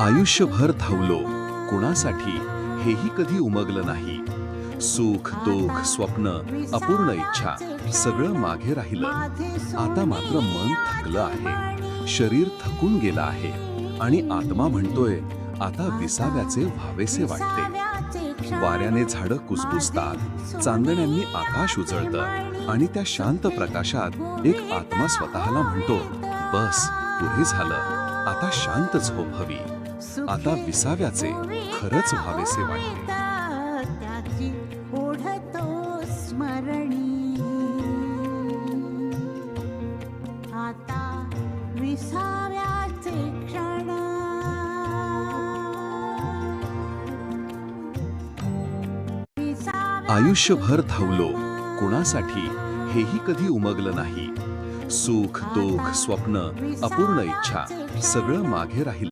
आयुष्यभर धावलो. कुणासाठी? हेही कधी उमगलं नाही. सुख दुःख स्वप्न अपूर्ण इच्छा सगळं मागे राहिलं. आता मात्र मन थकलं आहे. शरीर थकून गेलं आहे. आणि आत्मा म्हणतोय आता विसाव्याचे व्हावेसे वाटते. वाऱ्याने झाडं कुजबुजतात. चांदण्यांनी आकाश उजळतं. आणि त्या शांत प्रकाशात एक आत्मा स्वतःला म्हणतो बस पुढे झालं. आता शांत झोप हवी. आता विसाव्याचे खरंच व्हावेसे वाटते त्याची ओढतो स्मरणी. आता विसाव्याचे क्षण. विसाव्या- आयुष्यभर धावलो. कुणासाठी हेही कधी उमगलं नाही. सुख दुःख स्वप्न अपूर्ण इच्छा सगळं मागे राहिलं.